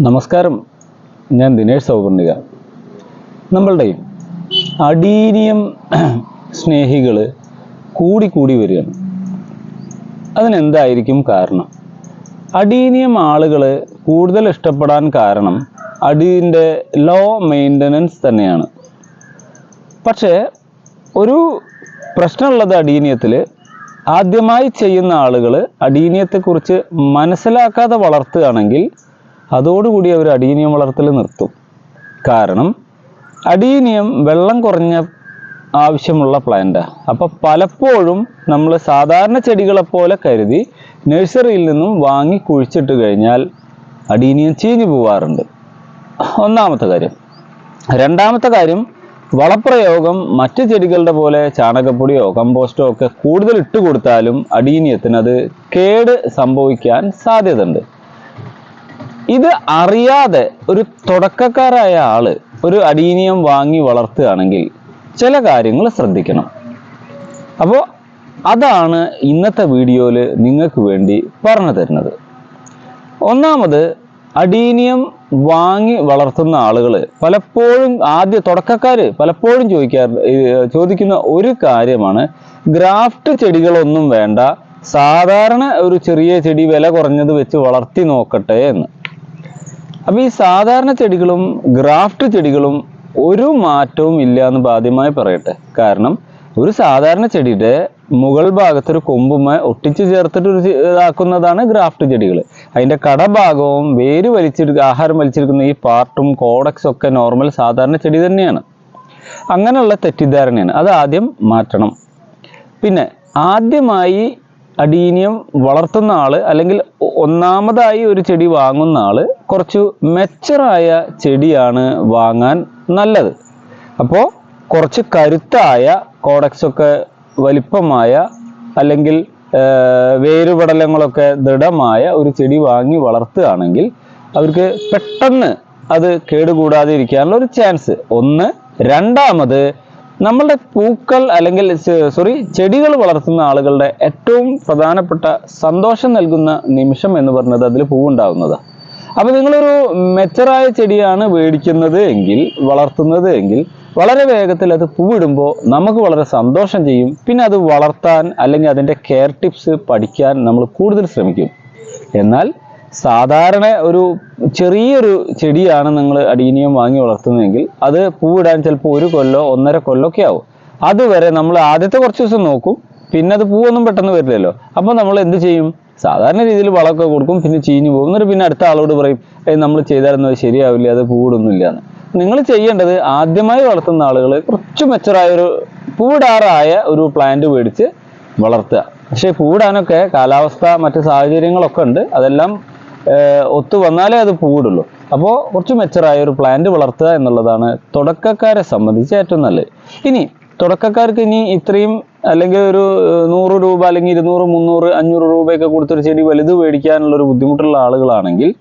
നമസ്കാരം. ഞാൻ ദിനേഷ് സൗപർണിക. നമ്മളുടെ അടീനിയം സ്നേഹികൾ കൂടി കൂടി വരികയാണ്. അതിനെന്തായിരിക്കും കാരണം? അടീനിയം ആളുകൾ കൂടുതൽ ഇഷ്ടപ്പെടാൻ കാരണം അടീന്റെ ലോ മെയിന്റനൻസ് തന്നെയാണ്. പക്ഷേ ഒരു പ്രശ്നമുള്ളത് അടീനിയത്തിൽ ആദ്യമായി ചെയ്യുന്ന ആളുകൾ അടീനിയത്തെക്കുറിച്ച് മനസ്സിലാക്കാതെ വളർത്തുകയാണെങ്കിൽ അതോടുകൂടി അവർ അടീനിയം വളർത്തൽ നിർത്തും. കാരണം അടീനിയം വെള്ളം കുറഞ്ഞ ആവശ്യമുള്ള പ്ലാന്റാണ് അപ്പോൾ പലപ്പോഴും നമ്മൾ സാധാരണ ചെടികളെ പോലെ കരുതി നഴ്സറിയിൽ നിന്നും വാങ്ങി കുഴിച്ചിട്ട് കഴിഞ്ഞാൽ അടീനിയം ചീഞ്ഞു പോവാറുണ്ട്. ഒന്നാമത്തെ കാര്യം. രണ്ടാമത്തെ കാര്യം വളപ്രയോഗം മറ്റ് ചെടികളുടെ പോലെ ചാണകപ്പൊടിയോ കമ്പോസ്റ്റോ ഒക്കെ കൂടുതൽ ഇട്ട് കൊടുത്താലും അടീനിയത്തിന് അത് കേട് സംഭവിക്കാൻ സാധ്യതയുണ്ട്. ഇത് അറിയാതെ ഒരു തുടക്കക്കാരായ ആൾ ഒരു അടീനിയം വാങ്ങി വളർത്തുകയാണെങ്കിൽ ചില കാര്യങ്ങൾ ശ്രദ്ധിക്കണം. അപ്പോൾ അതാണ് ഇന്നത്തെ വീഡിയോയിൽ നിങ്ങൾക്ക് വേണ്ടി പറഞ്ഞു തരുന്നത്. ഒന്നാമത് അടീനിയം വാങ്ങി വളർത്തുന്ന ആളുകൾ പലപ്പോഴും ആദ്യ തുടക്കക്കാർ പലപ്പോഴും ചോദിക്കാറ് ചോദിക്കുന്ന ഒരു കാര്യമാണ് ഗ്രാഫ്റ്റ് ചെടികളൊന്നും വേണ്ട സാധാരണ ഒരു ചെറിയ ചെടി വില കുറഞ്ഞത് വെച്ച് വളർത്തി നോക്കട്ടെ എന്ന്. അപ്പൊ ഈ സാധാരണ ചെടികളും ഗ്രാഫ്റ്റ് ചെടികളും ഒരു മാറ്റവും ഇല്ല എന്ന് ആദ്യമായി പറയട്ടെ. കാരണം ഒരു സാധാരണ ചെടിയുടെ മുകൾ ഭാഗത്ത് ഒരു കൊമ്പുമായി ഒട്ടിച്ചു ചേർത്തിട്ട് ഒരു ഇതാക്കുന്നതാണ് ഗ്രാഫ്റ്റ് ചെടികൾ അതിന്റെ കടഭാഗവും വേര് വലിച്ചെടുക്കുക ആഹാരം വലിച്ചെടുക്കുന്ന ഈ പാർട്ടും കോഡക്സും ഒക്കെ നോർമൽ സാധാരണ ചെടി തന്നെയാണ്. അങ്ങനെയുള്ള തെറ്റിദ്ധാരണയാണ്. അത് ആദ്യം മാറ്റണം. പിന്നെ ആദ്യമായി അടീനിയം വളർത്തുന്ന ആൾ അല്ലെങ്കിൽ ഒന്നാമതായി ഒരു ചെടി വാങ്ങുന്ന ആൾ കുറച്ച് മെച്ചറായ ചെടിയാണ് വാങ്ങാൻ നല്ലത്. അപ്പോൾ കുറച്ച് കരുത്തായ കോഡക്സ് ഒക്കെ വലിപ്പമായ അല്ലെങ്കിൽ വേരുപടലങ്ങളൊക്കെ ദൃഢമായ ഒരു ചെടി വാങ്ങി വളർത്തുകയാണെങ്കിൽ അവർക്ക് പെട്ടെന്ന് അത് കേടുകൂടാതെ ഇരിക്കാനുള്ള ഒരു ചാൻസ് ഒന്ന്. രണ്ടാമത് നമ്മളുടെ പൂക്കൾ അല്ലെങ്കിൽ സോറി ചെടികൾ വളർത്തുന്ന ആളുകളുടെ ഏറ്റവും പ്രധാനപ്പെട്ട സന്തോഷം നൽകുന്ന നിമിഷം എന്ന് പറഞ്ഞത് അതിൽ പൂവുണ്ടാവുന്നത്. അപ്പൊ നിങ്ങളൊരു മെച്ചറായ ചെടിയാണ് മേടിക്കുന്നത് എങ്കിൽ വളർത്തുന്നത് എങ്കിൽ വളരെ വേഗത്തിൽ അത് പൂവിടുമ്പോൾ നമുക്ക് വളരെ സന്തോഷം ചെയ്യും. പിന്നെ അത് വളർത്താൻ അല്ലെങ്കിൽ അതിന്റെ കെയർ ടിപ്സ് പഠിക്കാൻ നമ്മൾ കൂടുതൽ ശ്രമിക്കും. എന്നാൽ സാധാരണ ഒരു ചെറിയൊരു ചെടിയാണ് നിങ്ങൾ അടീനിയം വാങ്ങി വളർത്തുന്നതെങ്കിൽ അത് പൂവിടാൻ ചിലപ്പോൾ ഒരു കൊല്ലോ ഒന്നര കൊല്ലമൊക്കെ ആവും. അതുവരെ നമ്മൾ ആദ്യത്തെ കുറച്ച് ദിവസം നോക്കും പിന്നെ അത് പൂവൊന്നും പെട്ടെന്ന് വരില്ലല്ലോ. അപ്പോൾ നമ്മൾ എന്ത് ചെയ്യും? സാധാരണ രീതിയിൽ വളമൊക്കെ കൊടുക്കും പിന്നെ ചീഞ്ഞു പോകും. എന്നിട്ട് പിന്നെ അടുത്ത ആളോട് പറയും നമ്മൾ ചെയ്താലൊന്നും അത് ശരിയാവില്ല അത് പൂവിടൊന്നുമില്ല എന്ന്. നിങ്ങൾ ചെയ്യേണ്ടത് ആദ്യമായി വളർത്തുന്ന ആളുകൾ കുറച്ച് മെച്ചറായ ഒരു പൂവിടാറായ ഒരു പ്ലാന്റ് മേടിച്ച് വളർത്തുക. പക്ഷേ പൂവിടാനൊക്കെ കാലാവസ്ഥ മറ്റ് സാഹചര്യങ്ങളൊക്കെ ഉണ്ട്. അതെല്ലാം ഒത്തു വന്നാലേ അത് പൂവിടുള്ളൂ. അപ്പോൾ കുറച്ച് മെച്ചറായ ഒരു പ്ലാന്റ് വളർത്തുക എന്നുള്ളതാണ് തുടക്കക്കാരെ സംബന്ധിച്ച് ഏറ്റവും നല്ലത്. ഇനി തുടക്കക്കാർക്ക് ഇനി ഇത്രയും അല്ലെങ്കിൽ ഒരു നൂറ് രൂപ അല്ലെങ്കിൽ ഇരുന്നൂറ് മുന്നൂറ് അഞ്ഞൂറ് രൂപയൊക്കെ കൊടുത്തൊരു ചെടി വലുത് മേടിക്കാനുള്ള ഒരു ബുദ്ധിമുട്ടുള്ള ആളുകളാണെങ്കിൽ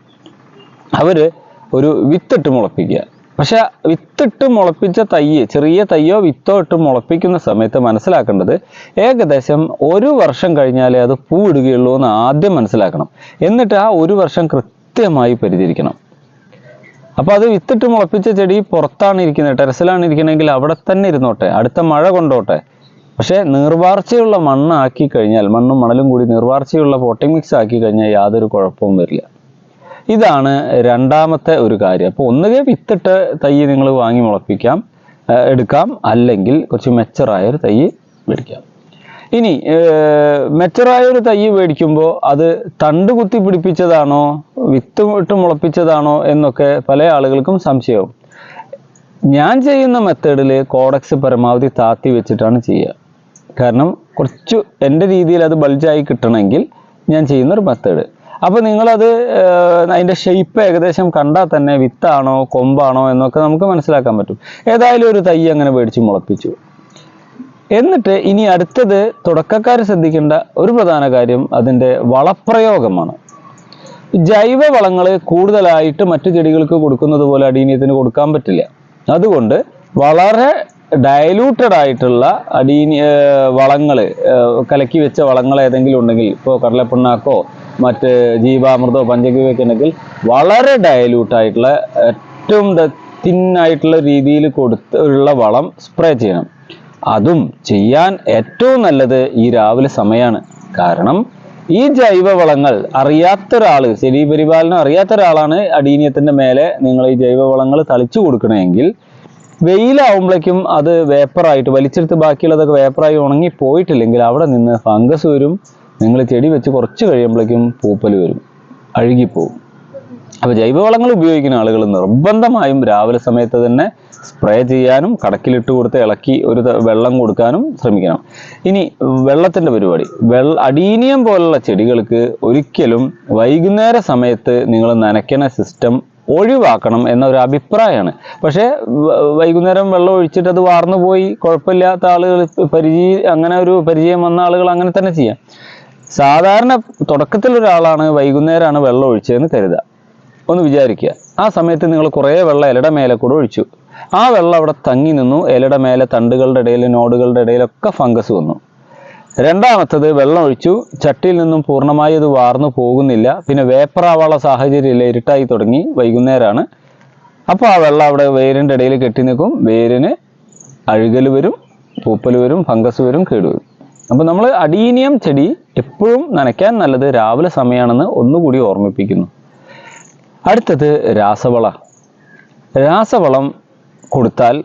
അവർ ഒരു വിത്തിട്ട് മുളപ്പിക്കുക. പക്ഷെ വിത്തിട്ട് മുളപ്പിച്ച തയ്യ് ചെറിയ തയ്യോ വിത്തോ ഇട്ട് മുളപ്പിക്കുന്ന സമയത്ത് മനസ്സിലാക്കേണ്ടത് ഏകദേശം ഒരു വർഷം കഴിഞ്ഞാലേ അത് പൂവിടുകയുള്ളൂ എന്ന് ആദ്യം മനസ്സിലാക്കണം. എന്നിട്ട് ആ ഒരു വർഷം കൃത്യമായി പരിചരിക്കണം. അപ്പൊ അത് വിത്തിട്ട് മുളപ്പിച്ച ചെടി പുറത്താണ് ഇരിക്കുന്നത്. ടെറസിലാണ് ഇരിക്കണമെങ്കിൽ അവിടെ തന്നെ ഇരുന്നോട്ടെ. അടുത്ത മഴ കൊണ്ടോട്ടെ. പക്ഷേ നീർവാർച്ചയുള്ള മണ്ണാക്കി കഴിഞ്ഞാൽ മണ്ണും മണലും കൂടി നീർവാർച്ചയുള്ള പോട്ടിംഗ് മിക്സ് ആക്കി കഴിഞ്ഞാൽ യാതൊരു കുഴപ്പവും വരില്ല. ഇതാണ് രണ്ടാമത്തെ ഒരു കാര്യം. അപ്പോൾ ഒന്നുകിൽ വിത്തിട്ട് തൈ നിങ്ങൾ വാങ്ങി മുളപ്പിക്കാം എടുക്കാം അല്ലെങ്കിൽ കുറച്ച് മെച്ചറായ ഒരു തൈ മേടിക്കാം. ഇനി മെച്ചറായ ഒരു തൈ മേടിക്കുമ്പോൾ അത് തണ്ട് കുത്തി പിടിപ്പിച്ചതാണോ വിത്ത് ഇട്ട് മുളപ്പിച്ചതാണോ എന്നൊക്കെ പല ആളുകൾക്കും സംശയവും. ഞാൻ ചെയ്യുന്ന മെത്തേഡിൽ കോഡക്സ് പരമാവധി താത്തി വെച്ചിട്ടാണ് ചെയ്യുക. കാരണം കുറച്ച് എന്റെ രീതിയിൽ അത് ബൾജായി കിട്ടണമെങ്കിൽ ഞാൻ ചെയ്യുന്നൊരു മെത്തേഡ് അപ്പോൾ നിങ്ങളത് അതിന്റെ ഷേപ്പ് ഏകദേശം കണ്ടാൽ തന്നെ വിത്താണോ കൊമ്പാണോ എന്നൊക്കെ നമുക്ക് മനസ്സിലാക്കാൻ പറ്റും. ഏതായാലും ഒരു തൈ അങ്ങനെ മേടിച്ച് മുളപ്പിച്ചു. എന്നിട്ട് ഇനി അടുത്തത് തുടക്കക്കാർ ശ്രദ്ധിക്കേണ്ട ഒരു പ്രധാന കാര്യം അതിന്റെ വളപ്രയോഗമാണ്. ജൈവ വളങ്ങൾ കൂടുതലായിട്ട് മറ്റു ചെടികൾക്ക് കൊടുക്കുന്നത് പോലെ അടീനിയത്തിന് കൊടുക്കാൻ പറ്റില്ല. അതുകൊണ്ട് വളരെ ഡയലൂട്ടഡ് ആയിട്ടുള്ള അടീനി വളങ്ങൾ കലക്കി വെച്ച വളങ്ങൾ ഏതെങ്കിലും ഉണ്ടെങ്കിൽ ഇപ്പോൾ കടലപ്പിണ്ണാക്കോ മറ്റ് ജീവാമൃതോ പഞ്ചഗവ്യൊക്കെ ഉണ്ടെങ്കിൽ വളരെ ഡയലൂട്ട് ആയിട്ടുള്ള ഏറ്റവും തിന്നായിട്ടുള്ള രീതിയിൽ കൊടുത്ത് ഉള്ള വളം സ്പ്രേ ചെയ്യണം. അതും ചെയ്യാൻ ഏറ്റവും നല്ലത് ഈ രാവിലെ സമയമാണ് കാരണം ഈ ജൈവവളങ്ങൾ അറിയാത്ത ഒരാൾ ശരീരപരിപാലനം പരിപാലനം അറിയാത്ത ഒരാളാണ് അടീനിയത്തിന്റെ മേലെ നിങ്ങൾ ഈ ജൈവവളങ്ങൾ തളിച്ചു കൊടുക്കണമെങ്കിൽ വെയിലാവുമ്പോഴേക്കും അത് വേപ്പറായിട്ട് വലിച്ചെടുത്ത് ബാക്കിയുള്ളതൊക്കെ വേപ്പറായി ഉണങ്ങി പോയിട്ടില്ലെങ്കിൽ അവിടെ നിന്ന് ഫംഗസ് വരും നിങ്ങൾ ചെടി വെച്ച് കുറച്ച് കഴിയുമ്പോഴേക്കും പൂപ്പൽ വരും അഴുകിപ്പോവും. അപ്പോൾ ജൈവവളങ്ങൾ ഉപയോഗിക്കുന്ന ആളുകൾ നിർബന്ധമായും രാവിലെ സമയത്ത് തന്നെ സ്പ്രേ ചെയ്യാനും കടക്കിലിട്ട് കൊടുത്ത് ഇളക്കി ഒരു വെള്ളം കൊടുക്കാനും ശ്രമിക്കണം. ഇനി വെള്ളത്തിന്റെ പരിപാടി. വെള്ള അടീനിയം പോലുള്ള ചെടികൾക്ക് ഒരിക്കലും വൈകുന്നേര സമയത്ത് നിങ്ങൾ നനയ്ക്കണ സിസ്റ്റം ഒഴിവാക്കണം എന്നൊരു അഭിപ്രായമാണ്. പക്ഷേ വൈകുന്നേരം വെള്ളം ഒഴിച്ചിട്ട് അത് വാർന്നു പോയി കുഴപ്പമില്ലാത്ത ആളുകൾ പരിചയം അങ്ങനെ ഒരു പരിചയം വന്ന ആളുകൾ അങ്ങനെ തന്നെ ചെയ്യാം. സാധാരണ തുടക്കത്തിൽ ഒരാളാണ് വൈകുന്നേരമാണ് വെള്ളം ഒഴിച്ചതെന്ന് കരുതുക. ഒന്ന് വിചാരിക്കുക. ആ സമയത്ത് നിങ്ങൾ കുറേ വെള്ളം ഇലയുടെ മേലെ കൂടെ ഒഴിച്ചു. ആ വെള്ളം അവിടെ തങ്ങി നിന്നു. ഇലയുടെ മേലെ തണ്ടുകളുടെ ഇടയിൽ നോടുകളുടെ ഇടയിലൊക്കെ ഫംഗസ് വന്നു. രണ്ടാമത്തത് വെള്ളം ഒഴിച്ചു. ചട്ടിയിൽ നിന്നും പൂർണമായി അത് വാർന്നു പോകുന്നില്ല. പിന്നെ വേപ്പറാവാനുള്ള സാഹചര്യമില്ല. ഇരുട്ടായി തുടങ്ങി വൈകുന്നേരമാണ് അപ്പോൾ ആ വെള്ളം അവിടെ വേരിന്റെ ഇടയിൽ കെട്ടി നിൽക്കും. വേരിന് അഴുകൽ വരും പൂപ്പൽ വരും ഫംഗസ് വരും കേടുവരും അപ്പോൾ നമ്മൾ അടീനിയം ചെടി എപ്പോഴും നനയ്ക്കാൻ നല്ലത് രാവിലെ സമയമാണെന്ന് ഒന്നുകൂടി ഓർമ്മിപ്പിക്കുന്നു. അടുത്തത് രാസവള. രാസവളം കൊടുത്താൽ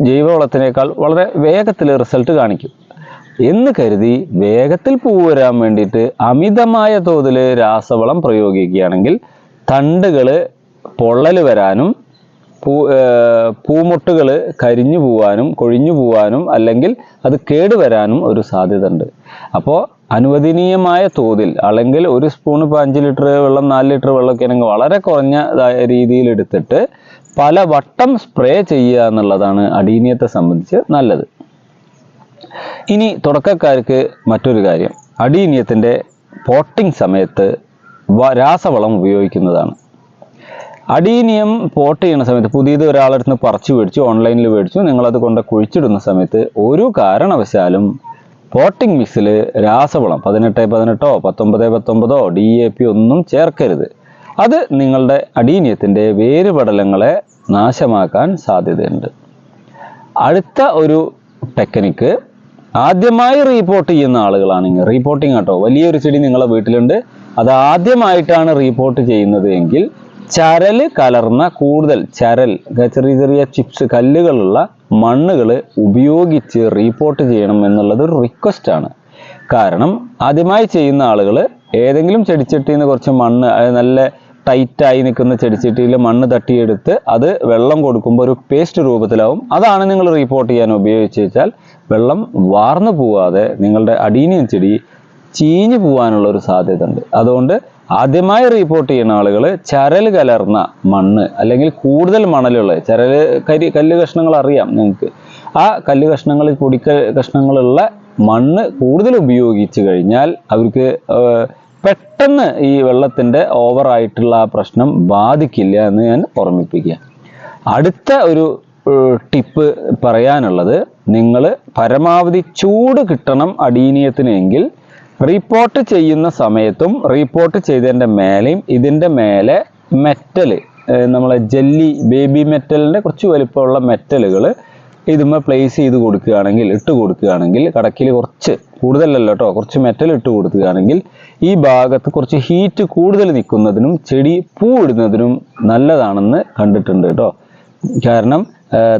ജൈവവളത്തിനേക്കാൾ വളരെ വേഗത്തിൽ റിസൾട്ട് കാണിക്കും. എന്ന് കരുതി വേഗത്തിൽ പൂവ് വരാൻ വേണ്ടിയിട്ട് അമിതമായ തോതിൽ രാസവളം പ്രയോഗിക്കുകയാണെങ്കിൽ തണ്ടുകൾ പൊള്ളൽ വരാനും പൂ പൂമുട്ടുകൾ കരിഞ്ഞു പോവാനും കൊഴിഞ്ഞു പോവാനും അല്ലെങ്കിൽ അത് കേടുവരാനും ഒരു സാധ്യത ഉണ്ട് അപ്പോൾ അനുവദനീയമായ തോതിൽ അല്ലെങ്കിൽ ഒരു സ്പൂൺ ഇപ്പോൾ അഞ്ച് ലിറ്റർ വെള്ളം നാല് ലിറ്റർ വെള്ളമൊക്കെ ആണെങ്കിൽ വളരെ കുറഞ്ഞ രീതിയിൽ എടുത്തിട്ട് പല വട്ടം സ്പ്രേ ചെയ്യുക എന്നുള്ളതാണ് അടീനിയത്തെ സംബന്ധിച്ച് നല്ലത്. ഇനി തുടക്കക്കാർക്ക് മറ്റൊരു കാര്യം. അടീനിയത്തിന്റെ പോട്ടിംഗ് സമയത്ത് രാസവളം ഉപയോഗിക്കുന്നതാണ്. അടീനിയം പോട്ട് ചെയ്യുന്ന സമയത്ത് പുതിയത് ഒരാളടുത്ത് നിന്ന് പറിച്ചു മേടിച്ചു ഓൺലൈനിൽ മേടിച്ചു നിങ്ങളത് കൊണ്ട് കുഴിച്ചിടുന്ന സമയത്ത് ഒരു കാരണവശാലും പോട്ടിംഗ് മിക്സിൽ രാസവളം പതിനെട്ട് പതിനെട്ടോ പത്തൊമ്പത് പത്തൊമ്പതോ ഡി എ പി ഒന്നും ചേർക്കരുത്. അത് നിങ്ങളുടെ അടീനിയത്തിന്റെ വേരുപടലങ്ങളെ നാശമാക്കാൻ സാധ്യതയുണ്ട്. അടുത്ത ഒരു ടെക്നിക്ക് ആദ്യമായി റീപോർട്ട് ചെയ്യുന്ന ആളുകളാണെങ്കിൽ റീപോർട്ടിങ് കേട്ടോ വലിയൊരു ചെടി നിങ്ങളുടെ വീട്ടിലുണ്ട്. അത് ആദ്യമായിട്ടാണ് റീപോർട്ട് ചെയ്യുന്നത് എങ്കിൽ ചരൽ കലർന്ന കൂടുതൽ ചരൽ ചെറിയ ചെറിയ ചിപ്സ് കല്ലുകളുള്ള മണ്ണുകൾ ഉപയോഗിച്ച് റീപോർട്ട് ചെയ്യണം എന്നുള്ളത് ഒരു റിക്വസ്റ്റ് ആണ്. കാരണം ആദ്യമായി ചെയ്യുന്ന ആളുകൾ ഏതെങ്കിലും ചെടിച്ചട്ടിയിൽ നിന്ന് കുറച്ച് മണ്ണ് നല്ല ടൈറ്റായി നിൽക്കുന്ന ചെടിച്ചട്ടിയിൽ മണ്ണ് തട്ടിയെടുത്ത് അത് വെള്ളം കൊടുക്കുമ്പോൾ ഒരു പേസ്റ്റ് രൂപത്തിലാവും. അതാണ് നിങ്ങൾ റിപ്പോർട്ട് ചെയ്യാൻ ഉപയോഗിച്ച് വെച്ചാൽ വെള്ളം വാർന്നു പോവാതെ നിങ്ങളുടെ അടീനിയം ചെടി ചീഞ്ഞു പോകാനുള്ള ഒരു സാധ്യത ഉണ്ട് അതുകൊണ്ട് ആദ്യമായി റിപ്പോർട്ട് ചെയ്യുന്ന ആളുകൾ ചരൽ കലർന്ന മണ്ണ് അല്ലെങ്കിൽ കൂടുതൽ മണലുള്ള ചരൽ കരി കല്ല് കഷ്ണങ്ങൾ അറിയാം നിങ്ങൾക്ക്. ആ കല്ല് കഷ്ണങ്ങൾ പൊടിക്ക കഷ്ണങ്ങളുള്ള മണ്ണ് കൂടുതൽ ഉപയോഗിച്ചു കഴിഞ്ഞാൽ അവർക്ക് പെട്ടെന്ന് ഈ വെള്ളത്തിന്റെ ഓവറായിട്ടുള്ള ആ പ്രശ്നം ബാധിക്കില്ല എന്ന് ഞാൻ ഓർമ്മിപ്പിക്കുക. അടുത്ത ഒരു ടിപ്പ് പറയാനുള്ളത് നിങ്ങൾ പരമാവധി ചൂട് കിട്ടണം അടീനിയത്തിനെങ്കിൽ റിപ്പോർട്ട് ചെയ്യുന്ന സമയത്തും റിപ്പോർട്ട് ചെയ്തതിന്റെ മേലെയും ഇതിന്റെ മേലെ മെറ്റൽ നമ്മളെ ജെല്ലി ബേബി മെറ്റലിന്റെ കുറച്ച് വലിപ്പമുള്ള മെറ്റലുകൾ ഇതുമ്മ പ്ലേസ് ചെയ്ത് കൊടുക്കുകയാണെങ്കിൽ ഇട്ട് കൊടുക്കുകയാണെങ്കിൽ കടക്കിൽ കുറച്ച് കൂടുതലല്ല കേട്ടോ കുറച്ച് മെറ്റൽ ഇട്ട് കൊടുക്കുകയാണെങ്കിൽ ഈ ഭാഗത്ത് കുറച്ച് ഹീറ്റ് കൂടുതൽ നിൽക്കുന്നതിനും ചെടി പൂ ഇടുന്നതിനും നല്ലതാണെന്ന് കണ്ടിട്ടുണ്ട് കേട്ടോ കാരണം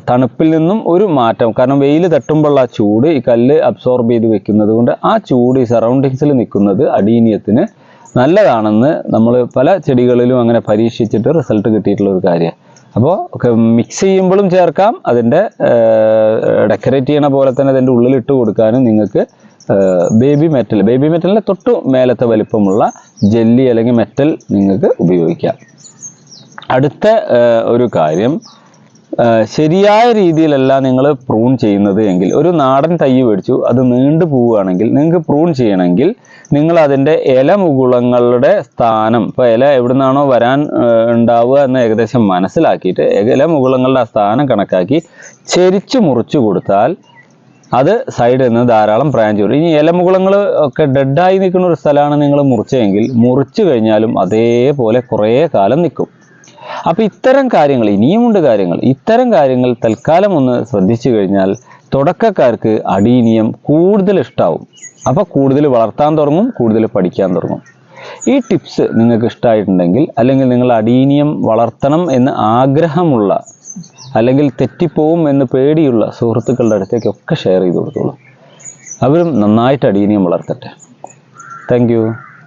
തണുപ്പിൽ നിന്നും ഒരു മാറ്റം. കാരണം വെയിൽ തട്ടുമ്പോഴുള്ള ആ ചൂട് ഈ കല്ല് അബ്സോർബ് ചെയ്ത് വെക്കുന്നത് കൊണ്ട് ആ ചൂട് ഈ സറൗണ്ടിങ്സിൽ നിൽക്കുന്നത് അടീനിയത്തിന് നല്ലതാണെന്ന് നമ്മൾ പല ചെടികളിലും അങ്ങനെ പരീക്ഷിച്ചിട്ട് റിസൾട്ട് കിട്ടിയിട്ടുള്ള ഒരു കാര്യമാണ് അപ്പോൾ മിക്സ് ചെയ്യുമ്പോഴും ചേർക്കാം. അതിന്റെ ഡെക്കറേറ്റ് ചെയ്യണ പോലെ തന്നെ അതിന്റെ ഉള്ളിൽ ഇട്ട് കൊടുക്കാനും നിങ്ങൾക്ക് ബേബി മെറ്റൽ ബേബി മെറ്റലിന്റെ തൊട്ട് മേലത്തെ വലിപ്പമുള്ള ജെല്ലി അല്ലെങ്കിൽ മെറ്റൽ നിങ്ങൾക്ക് ഉപയോഗിക്കാം. അടുത്ത ഒരു കാര്യം. ശരിയായ രീതിയിലല്ല നിങ്ങൾ പ്രൂൺ ചെയ്യുന്നത് എങ്കിൽ. ഒരു നാടൻ തൈ മേടിച്ചു അത് നീണ്ടു പോവുകയാണെങ്കിൽ നിങ്ങൾക്ക് പ്രൂൺ ചെയ്യണമെങ്കിൽ നിങ്ങൾ അതിന്റെ ഇല മുകുളങ്ങളുടെ സ്ഥാനം ഇപ്പോൾ ഇല എവിടുന്നാണോ വരാൻ ഉണ്ടാവുക എന്ന് ഏകദേശം മനസ്സിലാക്കിയിട്ട് ഇല മുകുളങ്ങളുടെ സ്ഥാനം കണക്കാക്കി ചെരിച്ച് മുറിച്ചു കൊടുത്താൽ അത് സൈഡിൽ നിന്ന് ധാരാളം ബ്രാഞ്ച് വരും. ഇനി ഇലമുകുളങ്ങൾ ഒക്കെ ഡെഡായി നിൽക്കുന്ന ഒരു സ്ഥലമാണ് നിങ്ങൾ മുറിച്ചതെങ്കിൽ മുറിച്ചു കഴിഞ്ഞാലും അതേപോലെ കുറേ കാലം നിൽക്കും. അപ്പോൾ ഇത്തരം കാര്യങ്ങൾ ഇനിയുമുണ്ട് കാര്യങ്ങൾ. ഇത്തരം കാര്യങ്ങൾ തൽക്കാലം ഒന്ന് ശ്രദ്ധിച്ചു കഴിഞ്ഞാൽ തുടക്കക്കാർക്ക് അടീനിയം കൂടുതൽ ഇഷ്ടാവും. അപ്പോൾ കൂടുതൽ വളർത്താൻ തുടങ്ങും കൂടുതൽ പഠിക്കാൻ തുടങ്ങും. ഈ ടിപ്സ് നിങ്ങൾക്ക് ഇഷ്ടമായിട്ടുണ്ടെങ്കിൽ അല്ലെങ്കിൽ നിങ്ങൾ അടീനിയം വളർത്തണം എന്ന് ആഗ്രഹമുള്ള അല്ലെങ്കിൽ തെറ്റിപ്പോവും എന്ന് പേടിയുള്ള സുഹൃത്തുക്കളുടെ അടുത്തേക്കൊക്കെ ഷെയർ ചെയ്ത് കൊടുത്തോളൂ. അവരും നന്നായിട്ട് അടീനിയം വളർത്തട്ടെ. താങ്ക്